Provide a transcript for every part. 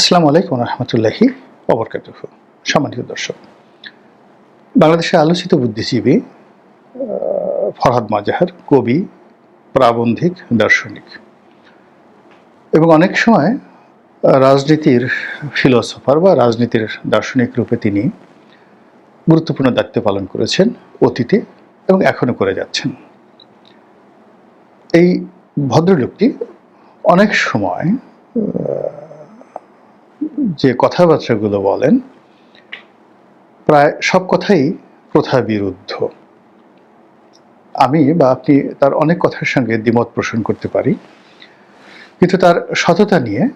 আসসালামু আলাইকুম রহমতুল্লাহি অবরকাত সম্মানিত দর্শক, বাংলাদেশের আলোচিত বুদ্ধিজীবী ফরহাদ মাজাহার, কবি, প্রাবন্ধিক, দার্শনিক এবং অনেক সময় রাজনীতির ফিলোসফার বা রাজনীতির দার্শনিক রূপে তিনি গুরুত্বপূর্ণ দায়িত্ব পালন করেছেন অতীতে এবং এখনও করে যাচ্ছেন। এই ভদ্রলোকটি অনেক সময় যে কথাবার্তাগুলো বলেন, প্রায় সব কথাই প্রথা বিরুদ্ধ। আমি বা আপনি তার অনেক কথার সঙ্গে দ্বিমত পোষণ করতে পারি। কিন্তু তার সততা নিয়ে,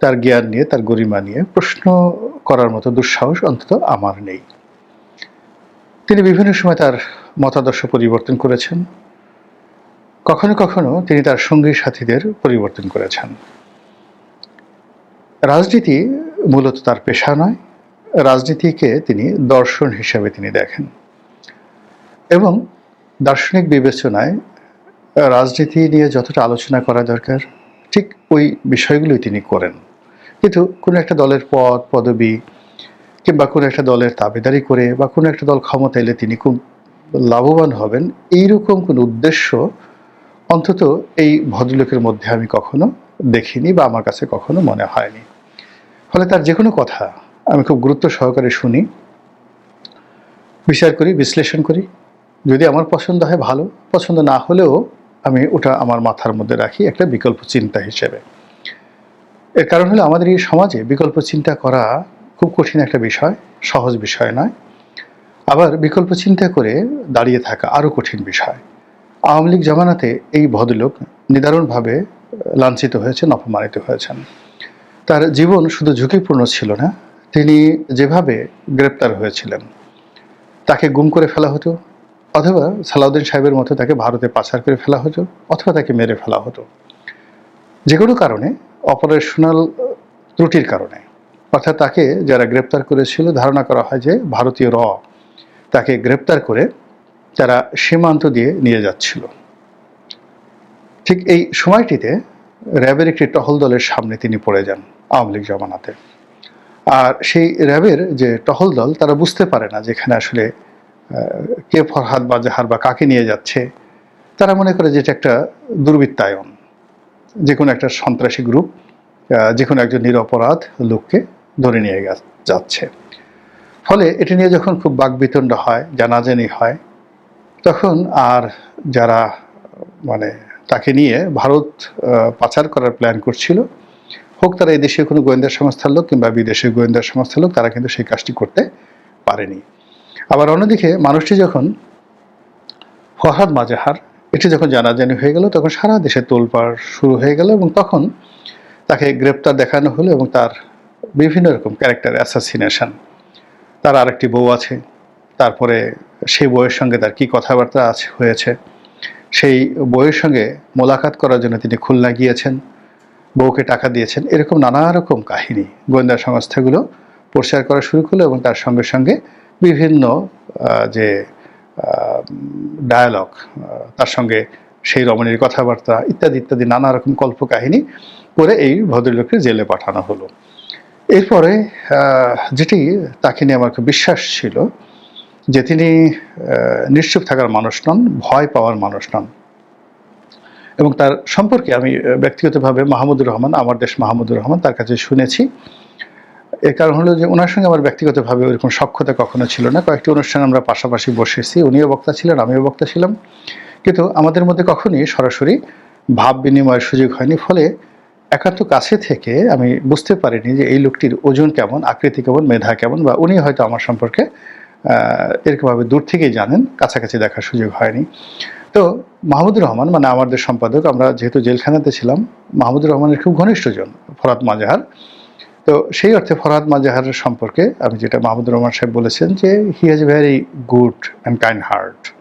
তার জ্ঞান নিয়ে, তার গরিমা নিয়ে প্রশ্ন করার মতো দুঃসাহস অন্তত আমার নেই। তিনি বিভিন্ন সময় তার মতাদর্শ পরিবর্তন করেছেন। কখনো কখনো তিনি তার সঙ্গী সাথীদের পরিবর্তন করেছেন। রাজনীতি মূলত তার পেশা নয়, রাজনীতিকে তিনি দর্শন হিসাবে তিনি দেখেন। এবং দার্শনিক বিবেচনায় রাজনীতি নিয়ে যতটা আলোচনা করা দরকার, ঠিক ওই বিষয়গুলোই তিনি করেন। কিন্তু কোনো একটা দলের পদ, পদবি কিংবা কোনো একটা দলের তাবেদারি করে বা কোনো একটা দল ক্ষমতা এলে তিনি খুব লাভবান হবেন, এইরকম কোনো উদ্দেশ্য অন্তত এই ভদ্রলোকের মধ্যে আমি কখনো দেখিনি বা আমার কাছে কখনো মনে হয়নি। ফলে তার যে কোনো কথা আমি খুব গুরুত্ব সহকারে শুনি, বিচার করি, বিশ্লেষণ করি। যদি আমার পছন্দ হয় ভালো, পছন্দ না হলেও আমি ওটা আমার মাথার মধ্যে রাখি একটা বিকল্প চিন্তা হিসেবে। এর কারণ হলো আমাদের এই সমাজে বিকল্প চিন্তা করা খুব কঠিন একটা বিষয়, সহজ বিষয় নয়। আবার বিকল্প চিন্তা করে দাঁড়িয়ে থাকা আরও কঠিন বিষয়। আওয়ামী লীগ জামানাতে এই ভদ্রলোক নিদারুণভাবে লাঞ্ছিত হয়েছেন, অপমানিত হয়েছেন। তার জীবন শুধু ঝুঁকিপূর্ণ ছিল না, তিনি যেভাবে গ্রেপ্তার হয়েছিলেন, তাকে গুম করে ফেলা হতো, অথবা সালাউদ্দিন সাহেবের মতো তাকে ভারতে পাচার করে ফেলা হতো, অথবা তাকে মেরে ফেলা হতো। যে কোনো কারণে, অপারেশনাল ত্রুটির কারণে। অর্থাৎ তাকে যারা গ্রেপ্তার করেছিল, ধারণা করা হয় যে ভারতীয় র তাকে গ্রেপ্তার করে তারা সীমান্ত দিয়ে নিয়ে যাচ্ছিল। ঠিক এই সময়টিতে র্যাবের একটি টহল দলের সামনে তিনি পড়ে যান। আওয়ামী লীগ জমানাতে। আর সেই র্যাবের যে টহল দল, তারা বুঝতে পারে না যেখানে আসলে কে ফরহাদ বা জাহার বা কাকে নিয়ে যাচ্ছে। তারা মনে করে যে এটা একটা দুর্বৃত্তায়ন। যে কোনো একটা সন্ত্রাসী গ্রুপ যে কোনো একজন নিরপরাধ লোককে ধরে নিয়ে যাচ্ছে। ফলে এটি নিয়ে যখন খুব বাকবিতণ্ড হয়, জানাজানি হয়, তখন আর যারা মানে তাকে নিয়ে ভারত পাচার করার প্ল্যান করছিল হোক তারা এই দেশে কোনো গোয়েন্দা সংস্থার লোক কিংবা বিদেশের গোয়েন্দা সংস্থার লোক, তারা কিন্তু সেই কাজটি করতে পারেনি। আবার অন্যদিকে মানুষটি যখন ফরহাদ মাজাহার, এটি যখন জানাজানি হয়ে গেল, তখন সারা দেশে তোলপাড় শুরু হয়ে গেল এবং তখন তাকে গ্রেপ্তার দেখানো হলো এবং তার বিভিন্ন রকম ক্যারেক্টার অ্যাসাসিনেশন তার আরেকটি বউ আছে, তারপরে সেই বউয়ের সঙ্গে তার কি কথাবার্তা আছে, হয়েছে। সেই বউয়ের সঙ্গে মোলাকাত করার জন্য তিনি খুলনা গিয়েছেন। বউকে টাকা দিয়েছেন। এরকম নানা রকম কাহিনী গোয়েন্দা সংস্থাগুলো প্রচার করা শুরু করল এবং তার সঙ্গে সঙ্গে বিভিন্ন যে ডায়ালগ তার সঙ্গে সেই রমণীর কথাবার্তা ইত্যাদি ইত্যাদি নানা রকম কল্পকাহিনী করে এই ভদ্রলোককে জেলে পাঠানো হলো। এরপরে যেটি তাকে নিয়ে আমার খুব বিশ্বাস ছিল যে তিনি নিশ্চুপ থাকার মানুষ নন, ভয় পাওয়ার মানুষ নন। এবং তার সম্পর্কে আমি ব্যক্তিগতভাবে মাহমুদুর রহমান, আমার দেশ মাহমুদুর রহমান, তার কাছে শুনেছি। এর কারণ হলো যে ওনার সঙ্গে আমার ব্যক্তিগতভাবে ওরকম সক্ষতা কখনো ছিল না। কয়েকটি অনুষ্ঠানে আমরা পাশাপাশি বসেছি, উনিও বক্তা ছিলেন, আমিও বক্তা ছিলাম। কিন্তু আমাদের মধ্যে কখনই সরাসরি ভাব বিনিময়ের সুযোগ হয়নি। ফলে একান্ত কাছে থেকে আমি বুঝতে পারিনি যে এই লোকটির ওজন কেমন, আকৃতি কেমন, মেধা কেমন, বা উনি হয়তো আমার সম্পর্কে এরকমভাবে দূর থেকেই জানেন, কাছাকাছি দেখার সুযোগ হয়নি। তো মাহমুদুর রহমান মানে আমাদের সম্পাদক, আমরা যেহেতু জেলখানাতে ছিলাম, মাহমুদুর রহমানের খুব ঘনিষ্ঠজন ফরাদ মাজাহার। তো সেই অর্থে ফরহাদ মাজাহারের সম্পর্কে আমি যেটা মাহমুদুর রহমান সাহেব বলেছেন যে he has very good and kind heart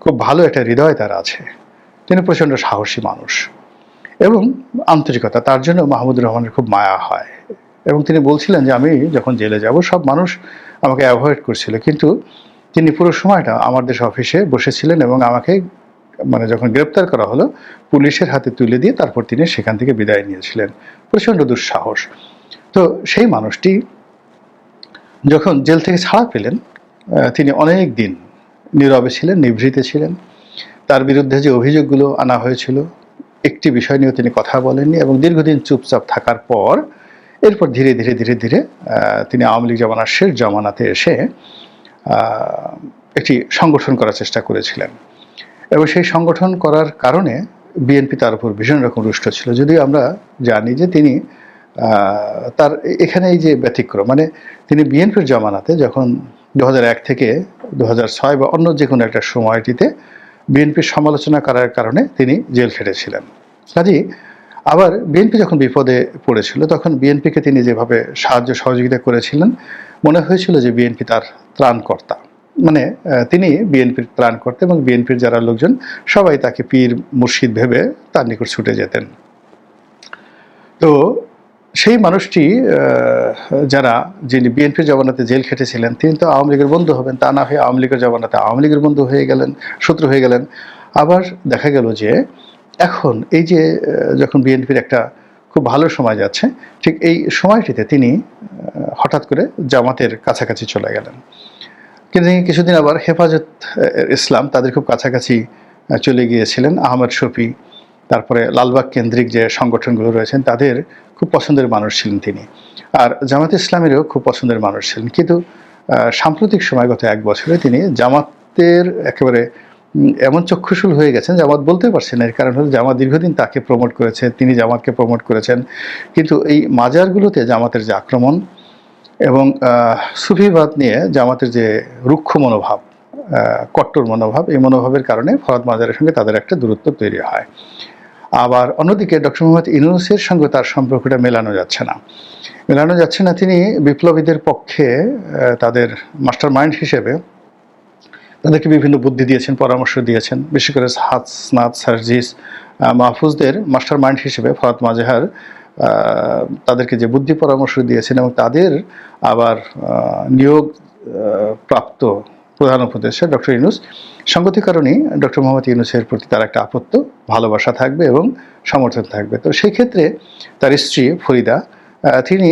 খুব ভালো একটা হৃদয় তার আছে। তিনি প্রচণ্ড সাহসী মানুষ। এবং আন্তরিকতা, তার জন্য মাহমুদুর রহমানের খুব মায়া হয়। এবং তিনি বলছিলেন যে, আমি যখন জেলে যাব, সব মানুষ আমাকে অ্যাভয়েড করছিল। কিন্তু তিনি পুরো সময়টা আমার দেশ অফিসে বসেছিলেন এবং আমাকে মানে যখন গ্রেপ্তার করা হলো, পুলিশের হাতে তুলে দিয়ে তারপর তিনি সেখান থেকে বিদায় নিয়েছিলেন। প্রচণ্ড দুঃসাহস। তো সেই মানুষটি যখন জেল থেকে ছাড়া পেলেন তিনি অনেক দিন নীরবে ছিলেন, নিভৃতে ছিলেন। তার বিরুদ্ধে যে অভিযোগগুলো আনা হয়েছিল, একটি বিষয় নিয়েও তিনি কথা বলেননি এবং দীর্ঘদিন চুপচাপ থাকার পর, এরপর ধীরে ধীরে ধীরে ধীরে তিনি আওয়ামী লীগ জামানার শেষ জামানাতে এসে একটি সংগঠন করার চেষ্টা করেছিলেন। এবং সেই সংগঠন করার কারণে বিএনপি তার উপর ভীষণ রকম রুষ্ট ছিল। যদিও আমরা জানি যে তিনি তার এখানে এই যে ব্যতিক্রম মানে তিনি বিএনপির জামানাতে যখন দু থেকে দু বা অন্য যে কোনো একটা সময়টিতে বিএনপির সমালোচনা করার কারণে তিনি জেল খেটেছিলেন। কাজেই আবার বিএনপি যখন বিপদে পড়েছিল, তখন বিএনপিকে তিনি যেভাবে সাহায্য সহযোগিতা করেছিলেন, মনে হয়েছিল যে বিএনপি তার ত্রাণকর্তা। মানে তিনি বিএনপির ত্রাণকর্তা এবং বিএনপির যারা লোকজন, সবাই তাকে পীর মুর্শিদ ভেবে তার নিকট ছুটে যেতেন। তো সেই মানুষটি যারা, যিনি বিএনপির জমানাতে জেল খেটেছিলেন, তিনি তো আওয়ামী লীগের বন্ধু হবেন, তা না হয়ে আওয়ামী লীগের জমানাতে আওয়ামী লীগের বন্ধু হয়ে গেলেন, শত্রু হয়ে গেলেন। আবার দেখা গেল যে, এখন এই যে যখন বিএনপির একটা খুব ভালো সময় যাচ্ছে, ঠিক এই সময়টিতে তিনি হঠাৎ করে জামাতের কাছাকাছি চলে গেলেন। কিন্তু কিছুদিন আবার হেফাজত ইসলাম তাদের খুব কাছাকাছি চলে গিয়েছিলেন। আহমেদ শফি, তারপরে লালবাগ কেন্দ্রিক যে সংগঠনগুলো রয়েছেন, তাদের খুব পছন্দের মানুষ ছিলেন তিনি। আর জামাত ইসলামেরও খুব পছন্দের মানুষ ছিলেন। কিন্তু সাম্প্রতিক সময় গত এক বছরে তিনি জামাতের একেবারে এমন চক্ষুশূল হয়ে গেছেন, জামাত বলতে পারছেন এর কারণ হলো জামাত দীর্ঘদিন তাকে প্রমোট করেছে, তিনি জামাতকে প্রমোট করেছেন। কিন্তু এই মাজারগুলোতে জামাতের যে আক্রমণ এবং সুফিবাদ নিয়ে জামাতের যে রুক্ষ মনোভাব কট্টর মনোভাব, এই মনোভাবের কারণে ফরাদ মাজারের সঙ্গে তাদের একটা দূরত্ব তৈরি হয়। আবার অন্যদিকে ডক্টর মোহাম্মদ ইউনুসের সঙ্গে তার সম্পর্কটা মেলানো যাচ্ছে না। মেলানো যাচ্ছে না, তিনি বিপ্লবীদের পক্ষে তাদের মাস্টার মাইন্ড হিসেবে তাদেরকে বিভিন্ন বুদ্ধি দিয়েছেন, পরামর্শ দিয়েছেন। বিশেষ করে হাসনাত সার্জিস মাহফুজদের মাস্টার মাইন্ড হিসেবে ফরাদ মাজেহার তাদেরকে যে বুদ্ধি পরামর্শ দিয়েছেন এবং তাদের আবার নিয়োগ প্রাপ্ত প্রধান উপদেষ্টা ডক্টর ইউনুস সঙ্গতি কারণেই ডক্টর মোহাম্মদ ইউনুসের প্রতি তার একটা আপত্ত, ভালোবাসা থাকবে এবং সমর্থন থাকবে। তো সেই ক্ষেত্রে তার স্ত্রী ফরিদা তিনি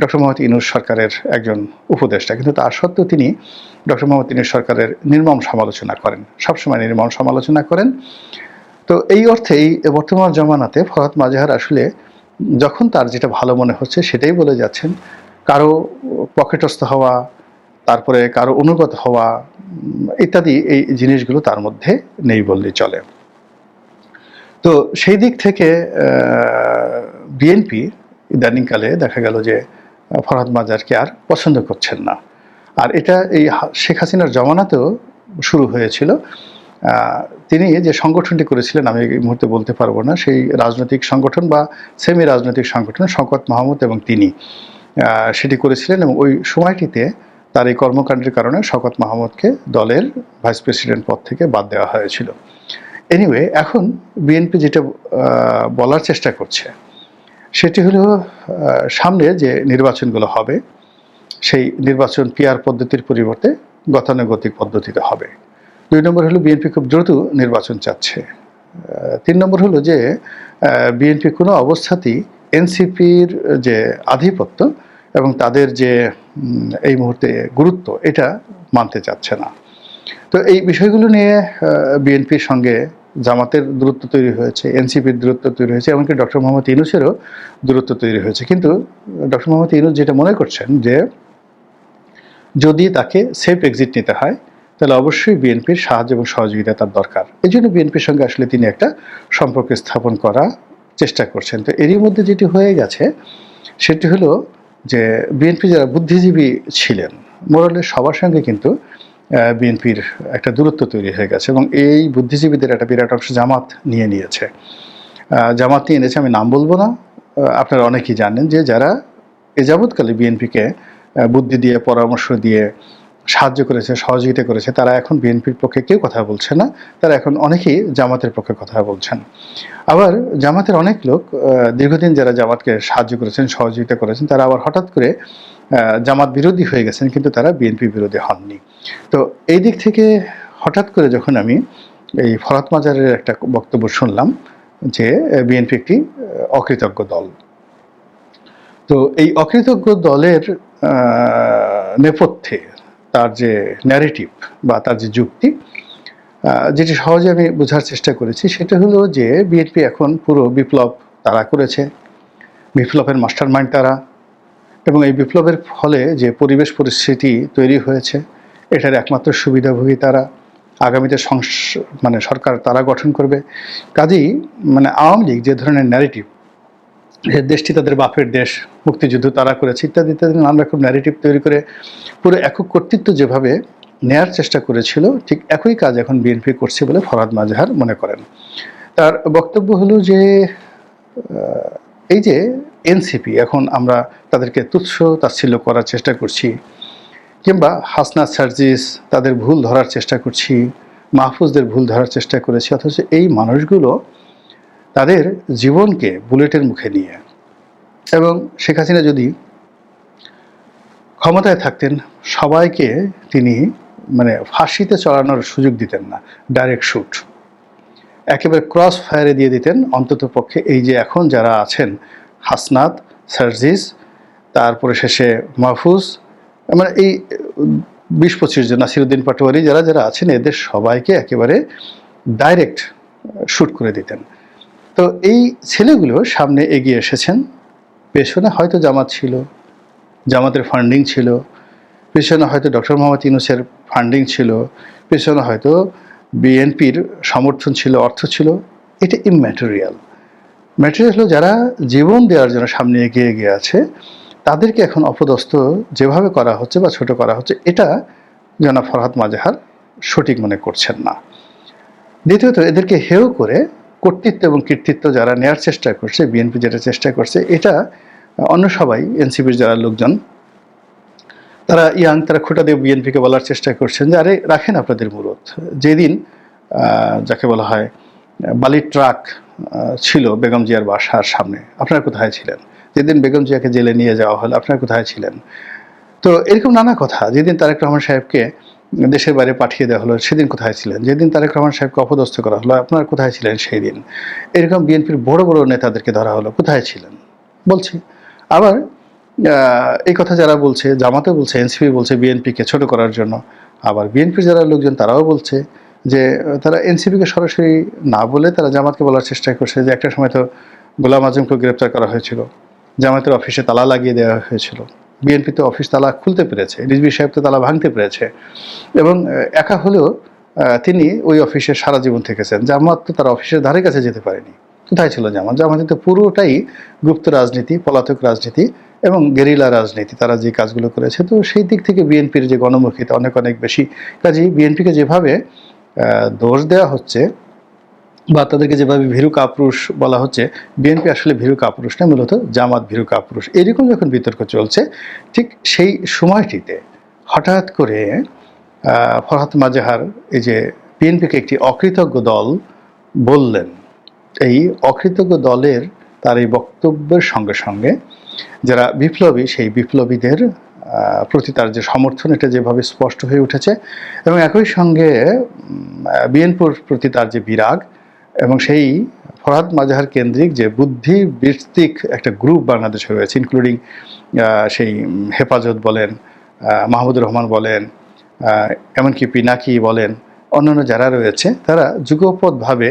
ডক্টর মোহাম্মদ ইউনুস সরকারের একজন উপদেষ্টা। কিন্তু তার সত্ত্বেও তিনি ডক্টর মোহাম্মদ ইউনুস সরকারের নির্মম সমালোচনা করেন, সবসময় নির্মম সমালোচনা করেন। তো এই অর্থে এই বর্তমান জমানাতে ফরাত মাজাহার আসলে যখন তার যেটা ভালো মনে হচ্ছে সেটাই বলে যাচ্ছেন, কারও পকেটস্থ হওয়া, তারপরে কারও অনুগত হওয়া, ইত্যাদি এই জিনিসগুলো তার মধ্যে নেই বললেই চলে। তো সেই দিক থেকে বিএনপি ইদানিংকালে দেখা গেল যে, ফরহাদ মাজারকে আর পছন্দ করছেন না। আর এটা এই শেখ হাসিনার জমানাতেও শুরু হয়েছিল। তিনি যে সংগঠনটি করেছিলেন, আমি এই মুহূর্তে বলতে পারব না, সেই রাজনৈতিক সংগঠন বা সেমি রাজনৈতিক সংগঠন শওকত মাহমুদ এবং তিনি সেটি করেছিলেন এবং ওই সময়টিতে তার এই কর্মকাণ্ডের কারণে শকত মাহমুদকে দলের ভাইস প্রেসিডেন্ট পদ থেকে বাদ দেওয়া হয়েছিল। এনিওয়ে এখন বিএনপি যেটা বলার চেষ্টা করছে, সেটি হলো সামনে যে নির্বাচনগুলো হবে, সেই নির্বাচন পিআর পদ্ধতির পরিবর্তে গতানুগতিক পদ্ধতিতে হবে। দুই নম্বর হলো বিএনপি খুব দ্রুত নির্বাচন চাচ্ছে। তিন নম্বর হলো যে বিএনপি কোনো অবস্থাতেই এনসিপির যে আধিপত্য এবং তাদের যে এই মুহূর্তে গুরুত্ব, এটা মানতে চাচ্ছে না। তো এই বিষয়গুলো নিয়ে বিএনপির সঙ্গে জামাতের দূরত্ব তৈরি হয়েছে, এনসিপির দূরত্ব তৈরি হয়েছে, এমনকি ডক্টর মোহাম্মদ ইনুসেরও দূরত্ব তৈরি হয়েছে। কিন্তু ডক্টর মোহাম্মদ ইউনুস যেটা মনে করছেন যে, যদি তাকে সেফ এক্সিট নিতে হয় তাহলে অবশ্যই বিএনপির সাহায্য এবং সহযোগিতা তার দরকার। এই জন্য বিএনপির সঙ্গে আসলে তিনি একটা সম্পর্ক স্থাপন করা চেষ্টা করছেন। তো এরই মধ্যে যেটি হয়ে গেছে, সেটি হলো যে বিএনপি যারা বুদ্ধিজীবী ছিলেন মোরালে সবার সঙ্গে কিন্তু বিএনপির একটা দূরত্ব তৈরি হয়ে গেছে এবং এই বুদ্ধিজীবীদের একটা বিরাট অংশ জামাত নিয়ে নিয়েছে। জামাত নিয়ে এনেছে আমি নাম বলব না। আপনারা অনেকেই জানেন যে যারা এ যাবৎকালে বিএনপিকে বুদ্ধি দিয়ে, পরামর্শ দিয়ে সাহায্য করেছে, সহযোগিতা করেছে, তারা এখন বিএনপির পক্ষে কেউ কথা বলছে না, তারা এখন অনেকেই জামাতের পক্ষে কথা বলছেন। আবার জামাতের অনেক লোক দীর্ঘদিন যারা জামাতকে সাহায্য করেছেন, সহযোগিতা করেছেন, তারা আবার হঠাৎ করে জামাত বিরোধী হয়ে গেছেন, কিন্তু তারা বিএনপি বিরোধী হননি। তো এই দিক থেকে হঠাৎ করে যখন আমি এই ফরাত মাজারের একটা বক্তব্য শুনলাম যে বিএনপি একটি অকৃতজ্ঞ দল। তো এই অকৃতজ্ঞ দলের নেপথ্যে তার যে ন্যারেটিভ বা তার যে যুক্তি যেটি সহজে আমি বোঝার চেষ্টা করেছি, সেটা হলো যে বিএনপি এখন পুরো বিপ্লব তারা করেছে। বিপ্লবের মাস্টার মাইন্ড তারা এবং এই বিপ্লবের ফলে যে পরিবেশ পরিস্থিতি তৈরি হয়েছে, এটার একমাত্র সুবিধাভোগী তারা। আগামীতে মানে সরকার তারা গঠন করবে। কাজেই মানে আওয়ামী লীগ যে ধরনের ন্যারেটিভ দেশটি তাদের বাপের দেশ, মুক্তিযুদ্ধ তারা করেছে ইত্যাদি ইত্যাদি নানা রকম ন্যারেটিভ তৈরি করে পুরো একক কর্তৃত্ব যেভাবে নেয়ার চেষ্টা করেছিল, ঠিক একই কাজ এখন বিএনপি করছে বলে ফরাদ মাজহার মনে করেন। তার বক্তব্য হলো যে এই যে এনসিপি এখন আমরা তাদেরকে তুচ্ছ তাচ্ছিল্য করার চেষ্টা করছি, কিংবা হাসনা সার্জিস তাদের ভুল ধরার চেষ্টা করছি, মাহফুজদের ভুল ধরার চেষ্টা করেছি, অথচ এই মানুষগুলো তাদের জীবনকে বুলেটের মুখে নিয়ে। এবং শেখ হাসিনা যদি ক্ষমতায় থাকতেন, সবাইকে তিনি মানে ফাঁসিতে চড়ানোর সুযোগ দিতেন না ডাইরেক্ট শ্যুট একেবারে ক্রস ফায়ারে দিয়ে দিতেন, অন্তত পক্ষে এই যে এখন যারা আছেন, হাসনাত, সার্জিস, তারপরে শেষে মাহফুজ মানে এই বিশ পঁচিশ জন, নাসিরুদ্দিন পাটোয়ারি, যারা যারা আছেন, এদের সবাইকে একেবারে ডাইরেক্ট শ্যুট করে দিতেন। তো এই ছেলেগুলো সামনে এগিয়ে এসেছেন। পেছনে হয়তো জামাত ছিল, জামাতের ফান্ডিং ছিল, পেছনে হয়তো ডক্টর মোহাম্মদ ইউনুসের ফান্ডিং ছিল, পেছনে হয়তো বিএনপির সমর্থন ছিল, অর্থ ছিল। এটা ইম্যাটেরিয়াল ম্যাটেরিয়াল হলো যারা জীবন দেওয়ার জন্য সামনে এগিয়ে এগিয়ে আছে, তাদেরকে এখন অপদস্থ যেভাবে করা হচ্ছে বা ছোট করা হচ্ছে, এটা জনাব ফরহাদ মাজহার সঠিক মনে করছেন না। দ্বিতীয়ত, এদেরকে হেয় করে কর্তৃত্ব এবং কৃতিত্ব যারা নেয়ার চেষ্টা করছে বিএনপি যেটা চেষ্টা করছে, এটা অন্য সবাই এনসিপির যারা লোকজন, তারা ইয়াং, তারা খোটা দিয়ে বিএনপিকে বলার চেষ্টা করছেন যে, আরে, রাখেন আপনাদের মুরত যেদিন যাকে বলা হয় বালির ট্রাক ছিল বেগম জিয়ার বাসার সামনে, আপনারা কোথায় ছিলেন? যেদিন বেগম জিয়াকে জেলে নিয়ে যাওয়া হলো, আপনারা কোথায় ছিলেন? তো এরকম নানা কথা। যেদিন তারেক রহমান সাহেবকে দেশের বাইরে পাঠিয়ে দেওয়া হলো, সেদিন কোথায় ছিলেন? যেদিন তারেক রহমান সাহেবকে অপদস্থ করা হলো, আপনারা কোথায় ছিলেন সেই দিন? এরকম বিএনপির বড় বড় নেতাদেরকে ধরা হলো, কোথায় ছিলেন? বলছি। আবার এই কথা যারা বলছে, জামাতে বলছে, এনসিপি বলছে বিএনপিকে ছোট করার জন্য, আবার বিএনপির যারা লোকজন তারাও বলছে যে, তারা এনসিপিকে সরাসরি না বলে তারা জামাতকে বলার চেষ্টা করছে যে, একটা সময় তো গোলাম আজমকে গ্রেপ্তার করা হয়েছিল, জামাতের অফিসে তালা লাগিয়ে দেওয়া হয়েছিল। বিএনপি তো অফিস তালা খুলতে পেরেছে, রিজভি সাহেব তো তালা ভাঙতে পেরেছে এবং একা হলেও তিনি ওই অফিসে সারা জীবন থেকেছেন জামাত তো তার অফিসের ধারে কাছে যেতে পারেনি। কোথায় ছিল জামাত? জামাতে তো পুরোটাই গুপ্ত রাজনীতি, পলাতক রাজনীতি এবং গেরিলা রাজনীতি, তারা যে কাজগুলো করেছে। তো সেই দিক থেকে বিএনপির যে গণমুখিতা অনেক অনেক বেশি। কাজেই বিএনপিকে যেভাবে দোষ দেওয়া হচ্ছে বা তাদেরকে যেভাবে ভীরু কাপুরুষ বলা হচ্ছে বিএনপি আসলে ভীরু কাপুরুষ না মূলত জামাত ভীরু কাপুরুষ। এরকম যখন বিতর্ক চলছে ঠিক সেই সময়টিতে হঠাৎ করে আহ, ফরহাদ মাজহার এই যে বিএনপিকে একটি অকৃতজ্ঞ দল বললেন এই অকৃতজ্ঞ দলের তার এই বক্তব্যের সঙ্গে সঙ্গে যারা বিপ্লবী সেই বিপ্লবীদের প্রতি তার যে সমর্থন এটা যেভাবে স্পষ্ট হয়ে উঠেছে এবং একই সঙ্গে বিএনপুর প্রতি তার যে বিরাগ এবং সেই ফরহাদ মাজাহার কেন্দ্রিক যে বুদ্ধি ভিত্তিক একটা গ্রুপ বাংলাদেশে রয়েছে ইনক্লুডিং সেই হেফাজত বলেন মাহমুদুর রহমান বলেন এমনকি পিনাকি বলেন, অন্যান্য যারা রয়েছে, তারা যুগপৎভাবে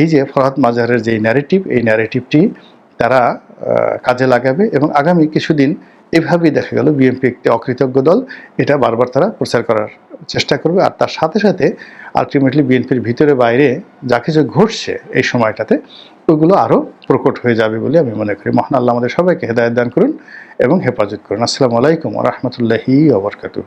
এই যে ফরহাদ মাজাহারের যে ন্যারেটিভ এই ন্যারেটিভটি তারা কাজে লাগাবে এবং আগামী কিছুদিন এভাবেই দেখা গেল, বিএনপি একটি অকৃতজ্ঞ দল, এটা বারবার তারা প্রচার করার চেষ্টা করবে আর তার সাথে সাথে আলটিমেটলি বিএনপির ভিতরে বাইরে যা কিছু ঘটছে এই সময়টাতে ওইগুলো আরও প্রকট হয়ে যাবে বলে আমি মনে করি। মহান আল্লাহ আমাদের সবাইকে হেদায়ত দান করুন এবং হেফাজত করুন। আসসালামু আলাইকুম রহমতুল্লাহি ওবরকাতুহ